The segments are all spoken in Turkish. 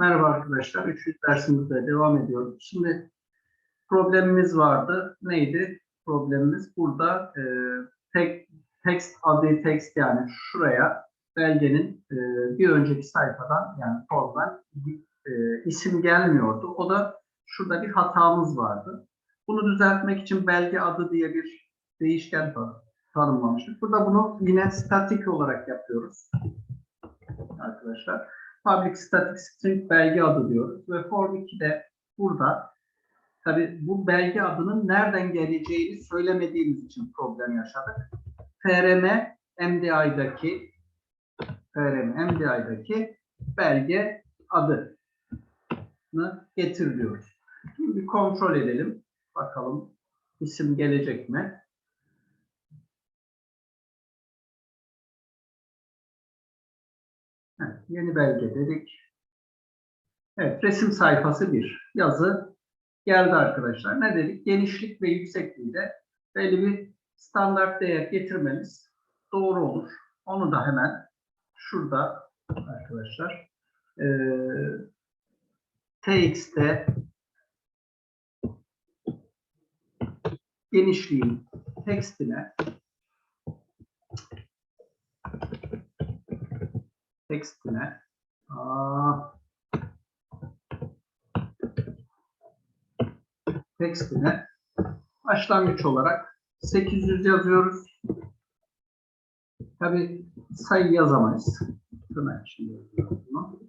Merhaba arkadaşlar. Üçüncü dersimizde devam ediyoruz. Şimdi problemimiz vardı. Neydi? Problemimiz burada e, tek text adı text yani şuraya belgenin e, bir önceki sayfadan yani formdan e, isim gelmiyordu. O da şurada bir hatamız vardı. Bunu düzeltmek için belge adı diye bir değişken tan- tanımlamıştık. Burada bunu yine statik olarak yapıyoruz arkadaşlar public static string belge adı diyoruz ve form 2'de burada tabi bu belge adının nereden geleceğini söylemediğimiz için problem yaşadık. FRM MDI'daki FRM MDI'daki belge adını getir diyoruz. Şimdi kontrol edelim. Bakalım isim gelecek mi? Yeni belge dedik. Evet, resim sayfası 1. Yazı geldi arkadaşlar. Ne dedik? Genişlik ve yüksekliğinde belli bir standart değer getirmeniz doğru olur. Onu da hemen şurada arkadaşlar eee TX'te genişliğin tekstine tekstine aa, tekstine başlangıç olarak 800 yazıyoruz. Tabi sayı yazamayız. Tırnak içinde yazıyoruz bunu.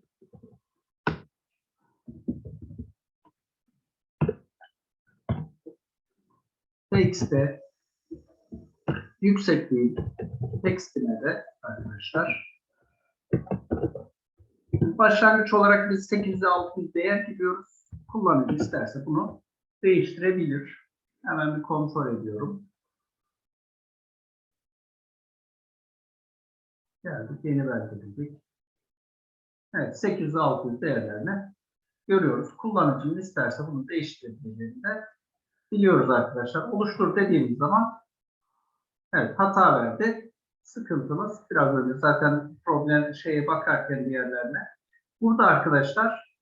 Yüksekliğin tekstine de arkadaşlar başlangıç olarak biz 800'e 600 değer giriyoruz. Kullanıcı isterse bunu değiştirebilir. Hemen bir kontrol ediyorum. Geldik yeni belgeledik. Evet 800 600 değerlerini görüyoruz. Kullanıcının isterse bunu değiştirebileceğini de biliyoruz arkadaşlar. Oluştur dediğimiz zaman evet hata verdi. Sıkıntımız biraz önce zaten problem şeye bakarken diğerlerine. Burada arkadaşlar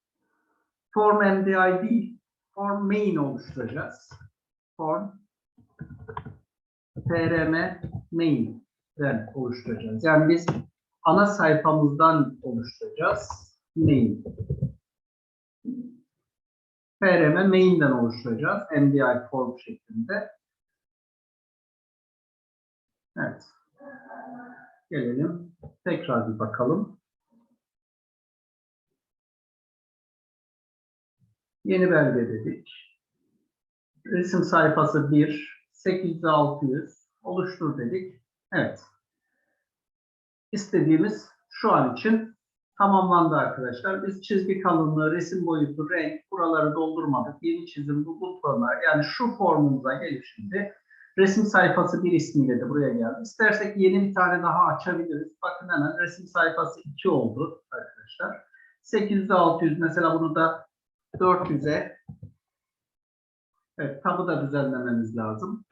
form MDI değil form main oluşturacağız. Form frm main'den oluşturacağız. Yani biz ana sayfamızdan oluşturacağız. Main. frm main'den oluşturacağız. MDI form şeklinde. Evet. Gelelim. Tekrar bir bakalım. Yeni belge dedik. Resim sayfası 1, 800 600 oluştur dedik. Evet. İstediğimiz şu an için tamamlandı arkadaşlar. Biz çizgi kalınlığı, resim boyutu, renk buraları doldurmadık. Yeni çizim bu butonlar. Yani şu formumuza gelip şimdi resim sayfası bir ismiyle de buraya geldi. İstersek yeni bir tane daha açabiliriz. Bakın hemen resim sayfası 2 oldu arkadaşlar. 800 600 mesela bunu da 400'e evet tabı da düzenlememiz lazım.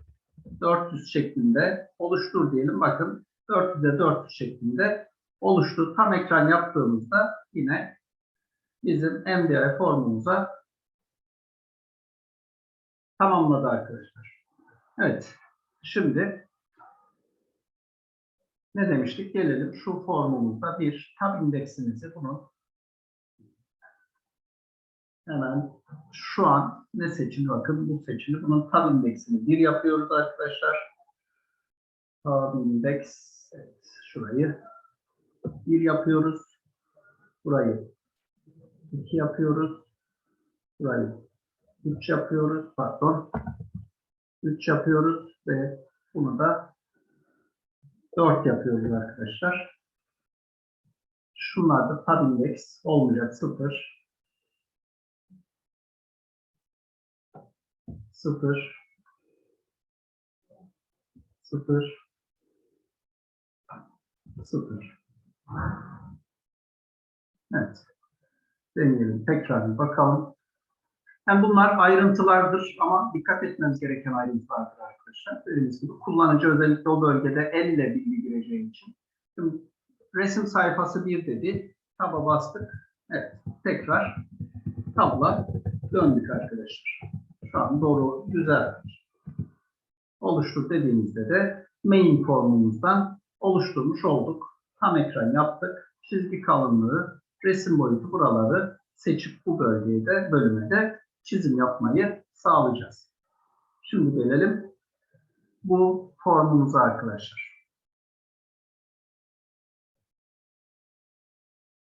400 şeklinde oluştur diyelim. Bakın 400'e 400 şeklinde oluştu. Tam ekran yaptığımızda yine bizim MDI formumuza tamamladı arkadaşlar. Evet. Şimdi ne demiştik? Gelelim şu formumuzda bir tab indeksimizi bunu hemen şu an ne seçili? Bakın bu seçili. Bunun tab indeksini bir yapıyoruz arkadaşlar. Tab indeks evet, şurayı bir yapıyoruz. Burayı iki yapıyoruz. Burayı üç yapıyoruz. Pardon. 3 yapıyoruz ve bunu da 4 yapıyoruz arkadaşlar. Şunlar da tab index olmayacak 0 0 0 0 Evet. Deneyelim. Tekrar bir bakalım. Yani bunlar ayrıntılardır ama dikkat etmemiz gereken ayrıntılardır arkadaşlar. Dediğimiz gibi kullanıcı özellikle o bölgede elle bilgi gireceği için. Şimdi resim sayfası 1 dedi. Taba bastık. Evet. Tekrar tabla döndük arkadaşlar. Şu an doğru güzel. Oluştur dediğimizde de main formumuzdan oluşturmuş olduk. Tam ekran yaptık. Çizgi kalınlığı, resim boyutu buraları seçip bu bölgeye de bölüme de çizim yapmayı sağlayacağız. Şimdi gelelim bu formumuza arkadaşlar.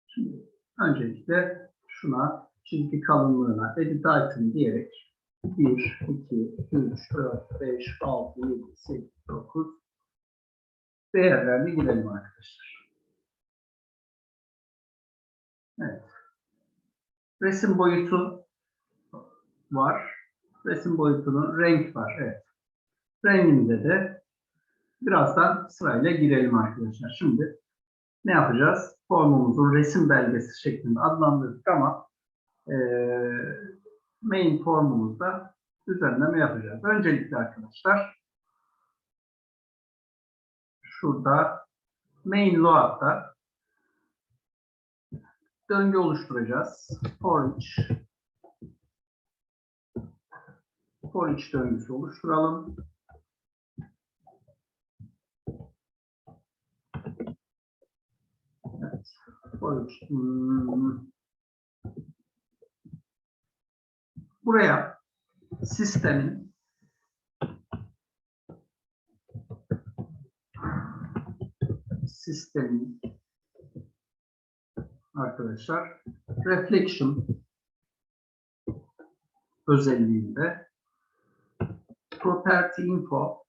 Şimdi öncelikle şuna çizgi kalınlığına edit item diyerek 1, 2, 3, 4, 5, 6, 7, 8, 9 değerlerini girelim arkadaşlar. Evet. Resim boyutu var. Resim boyutunun renk var. Evet. Renginde de birazdan sırayla girelim arkadaşlar. Şimdi ne yapacağız? Formumuzun resim belgesi şeklinde adlandırdık ama eee main formumuzda düzenleme yapacağız. Öncelikle arkadaşlar şurada main load'da döngü oluşturacağız. For each for each döngüsü oluşturalım. Evet. For each. Hmm. Buraya sistemin sistemin arkadaşlar reflection özelliğinde property info.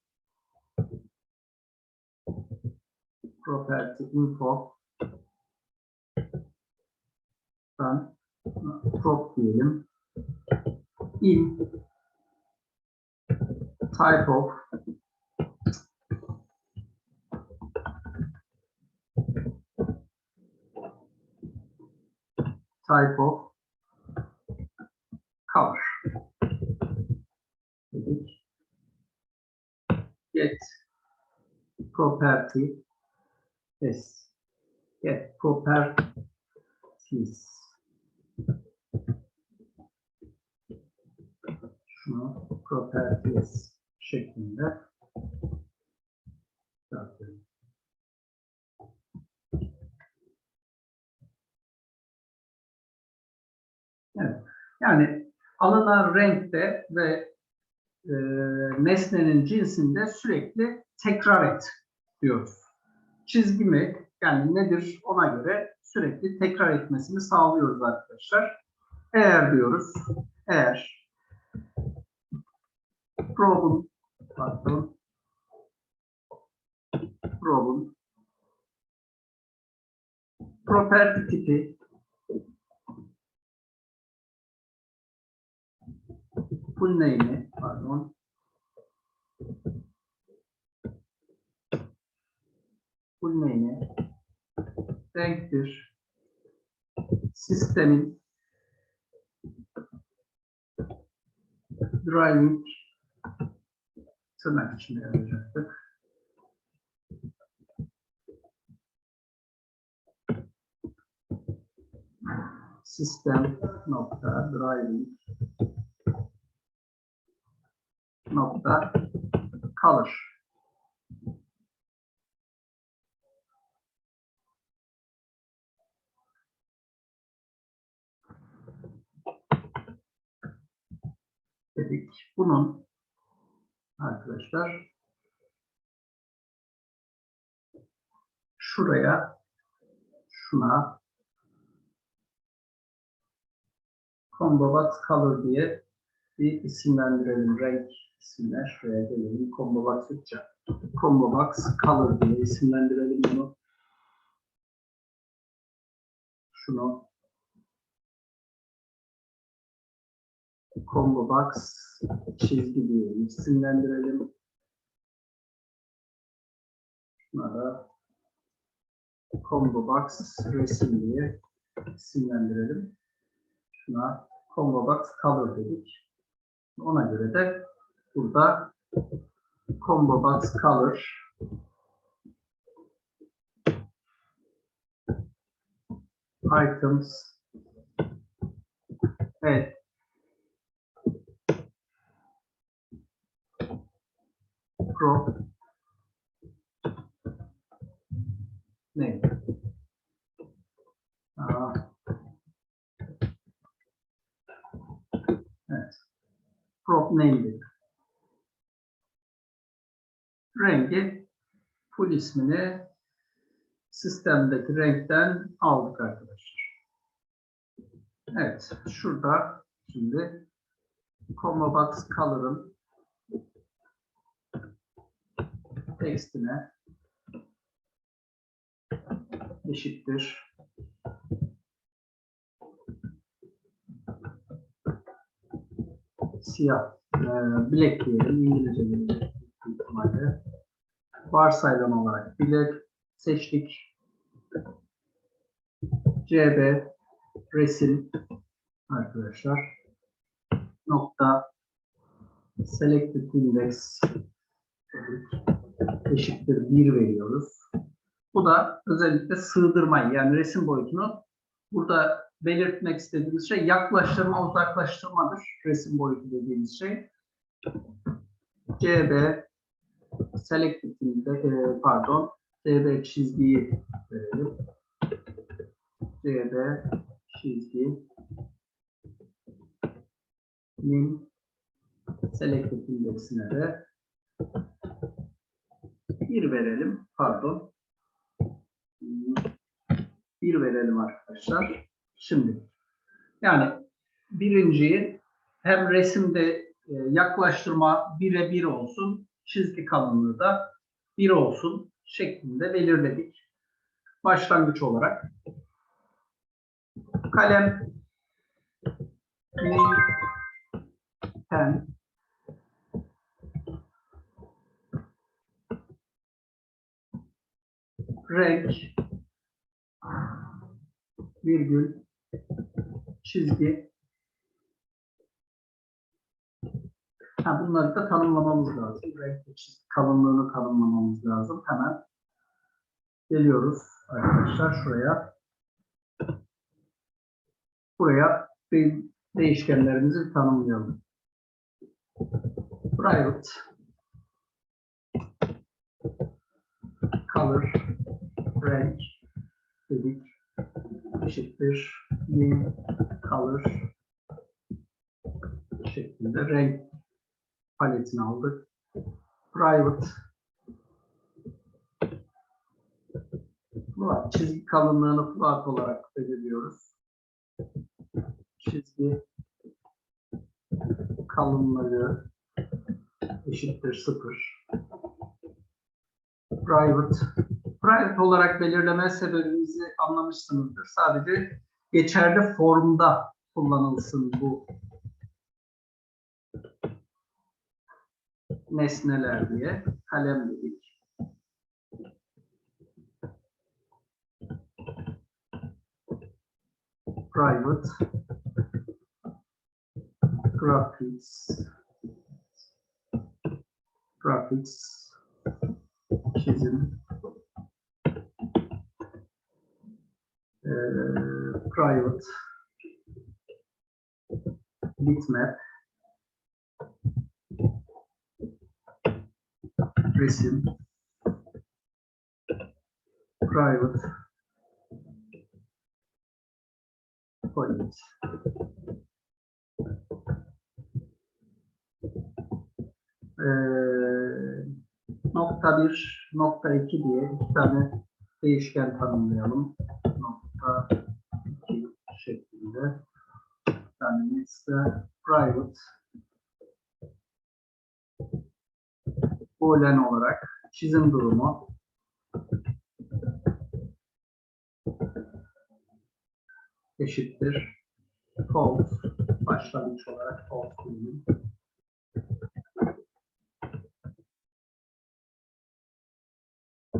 Property info. Ben prop diyelim in type of. Type of. Color Get property yes. Get properties şunu properties şeklinde yapıyorum. Evet. Yani alınan renkte ve e, nesnenin cinsinde sürekli tekrar et diyoruz. Çizgi mi? Yani nedir? Ona göre sürekli tekrar etmesini sağlıyoruz arkadaşlar. Eğer diyoruz, eğer prob'un pardon prob'un property tipi full name'i pardon. Full name'i renktir. Sistemin driving tırnak içinde yazacaktık. Sistem nokta driving nokta color. dedik. Bunun arkadaşlar şuraya şuna combo box color diye bir isimlendirelim. Renk isimler. Şuraya gelelim. Combo box yapacağım. Combo box color diye isimlendirelim bunu. Şunu combo box çizgi diye isimlendirelim. Şuna combo box resim diye isimlendirelim. Şuna combo box color dedik. Ona göre de burada combo box color items Evet. Crop? Aa. Evet. Crop name full ismini sistemdeki renkten aldık arkadaşlar. Evet, şurada şimdi comma box color'ın tekstine eşittir. Siyah, e, black diyelim, İngilizce ihtimalle. Varsayılan olarak black seçtik. CB resim arkadaşlar nokta selected index eşittir 1 veriyoruz. Bu da özellikle sığdırmayı yani resim boyutunu burada belirtmek istediğimiz şey yaklaştırma uzaklaştırmadır. Resim boyutu dediğimiz şey. CB selected index e, pardon CB çizgiyi verelim. CB çizgi min selected indeksine de bir verelim. Pardon. Bir verelim arkadaşlar. Şimdi yani birinciyi hem resimde e, yaklaştırma bire bir olsun, çizgi kalınlığı da bir olsun şeklinde belirledik. Başlangıç olarak kalem pen renk virgül çizgi ha, bunları da tanımlamamız lazım. Renk kalınlığını tanımlamamız lazım. Hemen geliyoruz arkadaşlar şuraya. Buraya değişkenlerimizi tanımlayalım. Private color renk dedik eşittir new color şeklinde renk paletini aldık. Private Fluat, çizgi kalınlığını fluat olarak belirliyoruz. Çizgi kalınlığı eşittir sıfır. Private. Private olarak belirleme sebebimizi anlamışsınızdır. Sadece geçerli formda kullanılsın bu nesneler diye kalem dedik. Private graphics. Graphics. Çizim. Eee, private bitmap resim private point Eee, nokta 1, nokta 2 diye iki tane değişken tanımlayalım. Nokta 2 şeklinde. Tanesi de private boolean olarak çizim durumu. Eşittir. False başlangıç olarak false diyelim.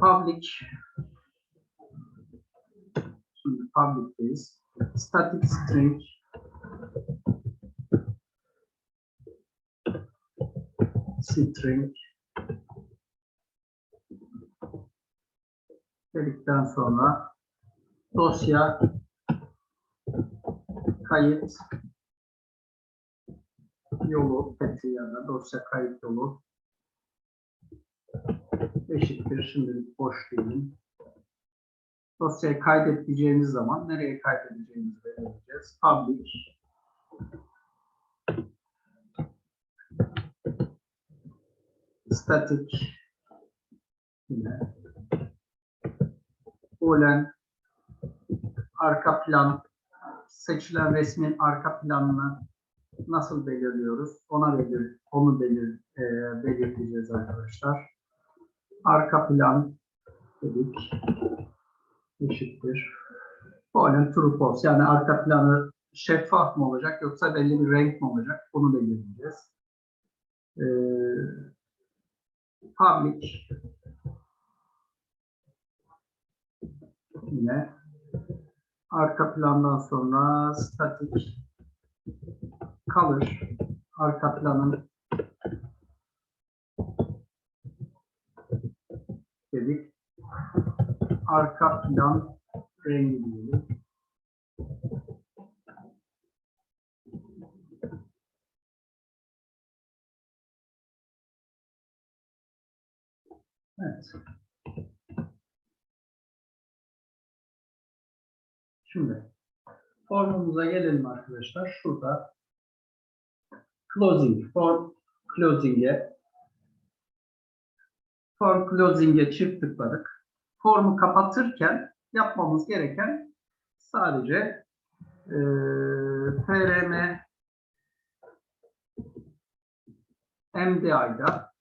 public. Şimdi public'teyiz. Static string. String dedikten sonra dosya kayıt yolu fethi ya da dosya kayıt yolu eşittir. Şimdilik boş diyelim. Dosyayı kaydedeceğimiz zaman nereye kaydedeceğimizi belirleyeceğiz. Public static yine boolean arka plan seçilen resmin arka planını nasıl belirliyoruz? Ona belir, onu belir, e, belirteceğiz arkadaşlar. Arka plan dedik eşittir. Boolean true false yani arka planı şeffaf mı olacak yoksa belli bir renk mi olacak? Bunu belirleyeceğiz. Ee, public yine arka plandan sonra static color arka planın dedik arka plan rengi diyelim. Formumuza gelelim arkadaşlar. Şurada closing, form closing'e form closing'e çift tıkladık. Formu kapatırken yapmamız gereken sadece e, frm MDI'da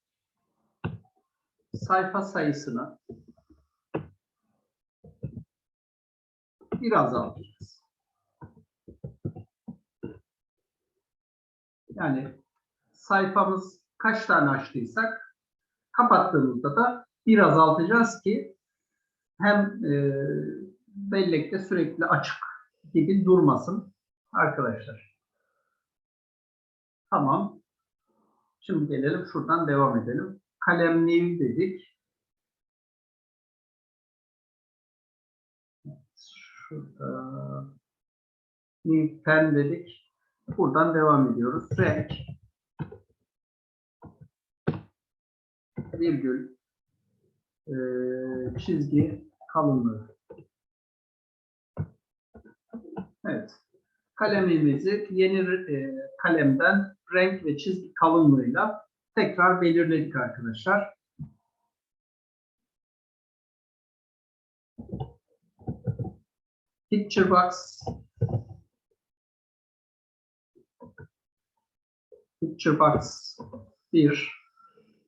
sayfa sayısını biraz azaltacağız. Yani sayfamız kaç tane açtıysak kapattığımızda da bir azaltacağız ki hem e, bellekte sürekli açık gibi durmasın arkadaşlar. Tamam. Şimdi gelelim şuradan devam edelim. Kalem new dedik. Şurada pen dedik. Buradan devam ediyoruz. Renk virgül e, çizgi kalınlığı. Evet. Kalemimizi yeni e, kalemden renk ve çizgi kalınlığıyla tekrar belirledik arkadaşlar. Picture box Picture box 1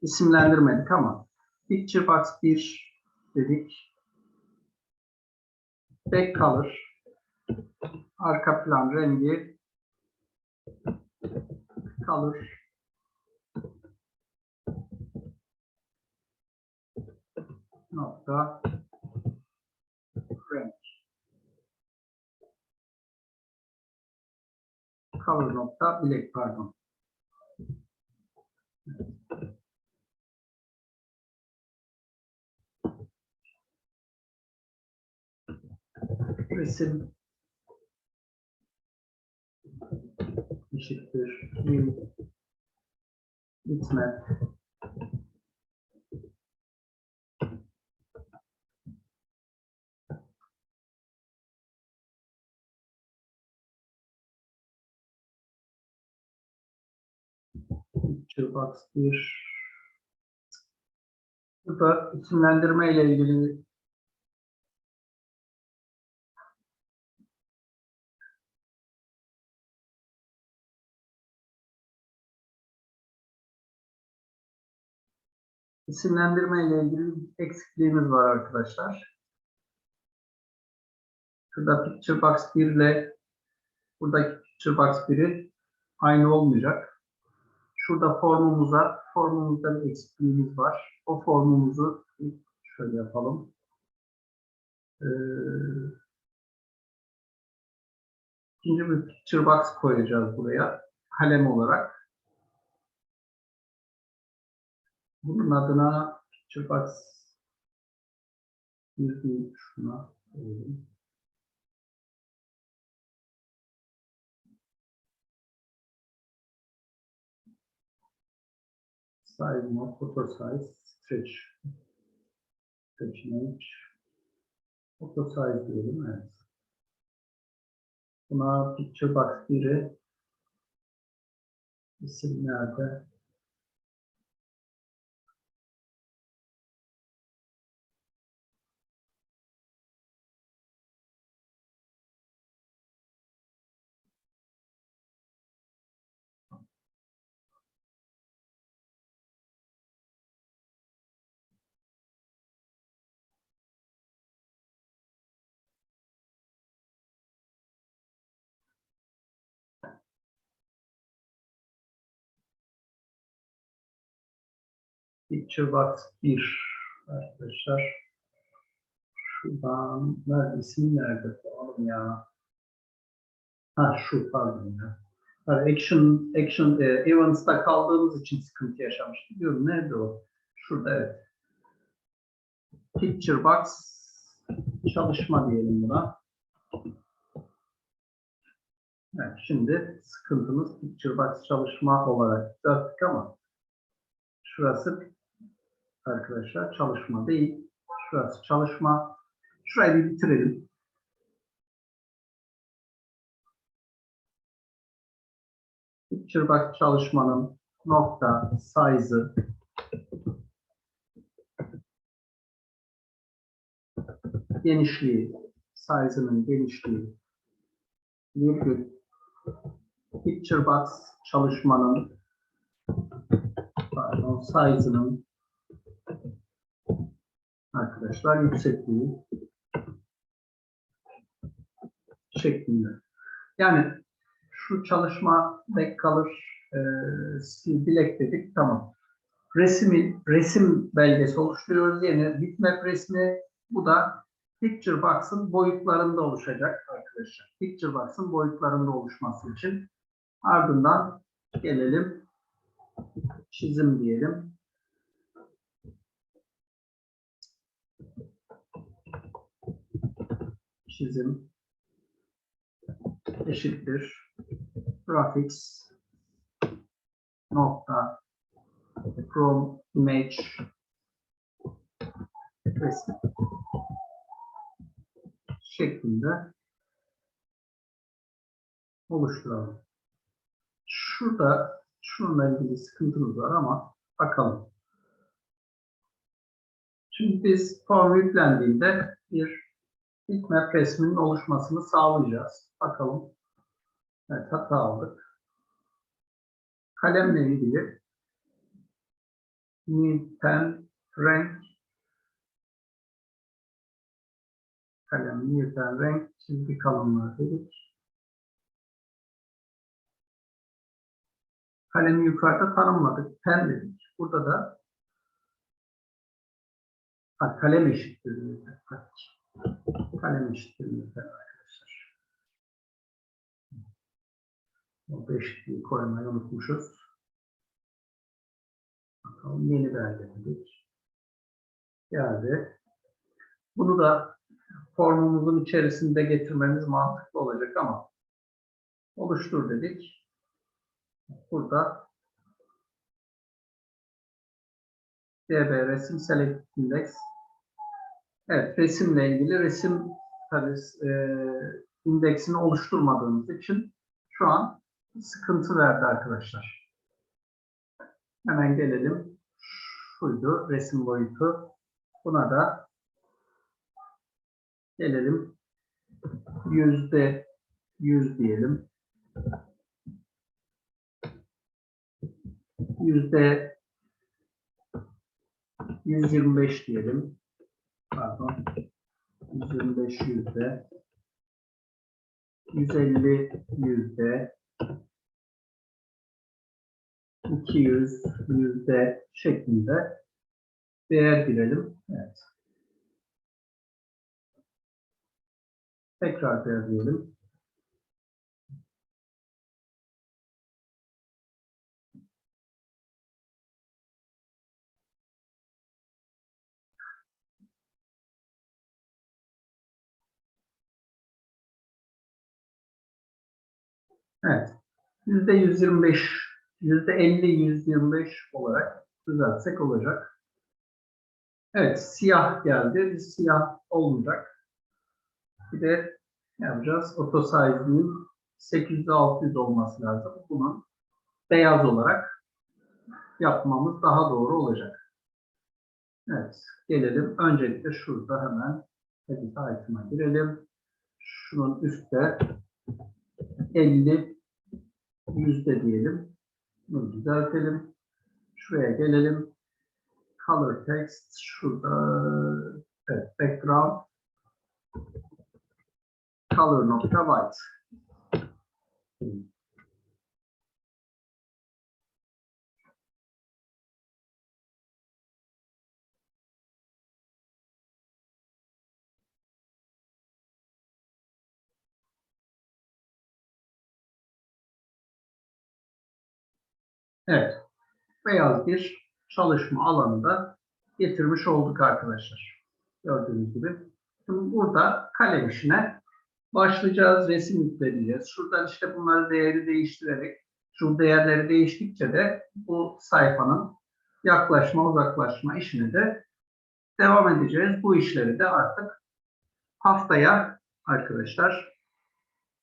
isimlendirmedik ama Picture box 1 dedik. Back color arka plan rengi color. Nokta. Renk. Color nokta black pardon resim. Eşittir. Bitmap picture box 1 burada isimlendirme ile ilgili isimlendirme ile ilgili eksikliğimiz var arkadaşlar. Şurada Picture Box 1 ile buradaki Picture Box 1'i aynı olmayacak. Şurada formumuza, formumuzda bir eksikliğimiz var. O formumuzu şöyle yapalım. Ee, ikinci bir Picture Box koyacağız buraya kalem olarak. Bunun adına Box bir değil şuna koyalım. Size mode, photo size, stretch. Stretch image. Photo size diyelim, evet. Buna picture box 1'i isim nerede? Picture box 1 arkadaşlar. Şuradan nerede isim nerede? Oğlum ya. Ha şu pardon ya. Action action e, events'ta kaldığımız için sıkıntı yaşamıştık. Diyorum nerede o? Şurada evet. Picture box çalışma diyelim buna. Evet, şimdi sıkıntımız Picture box çalışma olarak düzelttik ama şurası arkadaşlar çalışma değil. Şurası çalışma. Şurayı bir bitirelim. Box çalışmanın nokta size'ı genişliği, size'ının genişliği virgül picture box çalışmanın pardon, size'ının arkadaşlar yüksekliği şeklinde. Yani şu çalışma back color e, bilek dedik tamam. Resmin resim belgesi oluşturuyoruz yeni bitmap resmi bu da picture box'ın boyutlarında oluşacak arkadaşlar. Picture box'ın boyutlarında oluşması için ardından gelelim çizim diyelim. Çizim eşittir graphics nokta from image resim şeklinde oluşturalım. Şurada şununla ilgili sıkıntımız var ama bakalım. Şimdi biz form yüklendiğinde bir bitmap resminin oluşmasını sağlayacağız. Bakalım. Evet hata aldık. Kalemle ilgili new pen renk kalem new pen renk çizgi kalınlığı dedik. Kalemi yukarıda tanımladık. Pen dedik. Burada da kalem eşittir. diyor. Kalem diyor arkadaşlar. O beşliği koymayı unutmuşuz. Bakalım yeni belge dedik. Geldi. Bunu da formumuzun içerisinde getirmemiz mantıklı olacak ama oluştur dedik. Burada DB resim select index Evet, resimle ilgili resim tabii e, indeksini oluşturmadığımız için şu an sıkıntı verdi arkadaşlar. Hemen gelelim. Şuydu resim boyutu. Buna da gelelim. Yüzde yüz diyelim. Yüzde 125 diyelim pardon 125 yüzde 150 yüzde 200 yüzde şeklinde değer girelim. Evet. Tekrar değerleyelim. Evet. Yüzde 125, yüzde 50, 125 olarak düzeltsek olacak. Evet, siyah geldi. Biz siyah olmayacak. Bir de ne yapacağız? Auto size'nin 800 600 olması lazım. Bunun beyaz olarak yapmamız daha doğru olacak. Evet, gelelim. Öncelikle şurada hemen edit item'a girelim. Şunun üstte 50 yüzde diyelim. Bunu düzeltelim. Şuraya gelelim. Color text şurada. Evet, background. Color nokta white. Evet. Beyaz bir çalışma alanında getirmiş olduk arkadaşlar. Gördüğünüz gibi. Şimdi burada kalem işine başlayacağız. Resim yükleyeceğiz. Şuradan işte bunları değeri değiştirerek şu değerleri değiştikçe de bu sayfanın yaklaşma uzaklaşma işine de devam edeceğiz. Bu işleri de artık haftaya arkadaşlar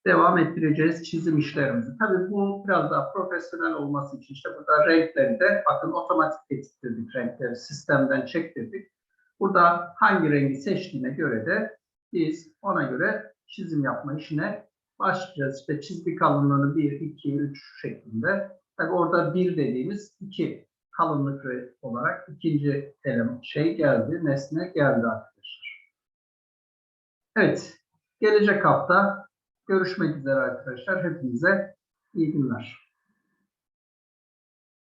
devam ettireceğiz çizim işlerimizi. Tabii bu biraz daha profesyonel olması için işte burada renkleri de bakın otomatik getirdik renkleri sistemden çektirdik. Burada hangi rengi seçtiğine göre de biz ona göre çizim yapma işine başlayacağız. İşte çizgi kalınlığını 1, 2, 3 şeklinde. Tabii orada 1 dediğimiz 2 kalınlık olarak ikinci element şey geldi, nesne geldi arkadaşlar. Evet, gelecek hafta Görüşmek üzere arkadaşlar. Hepinize iyi günler.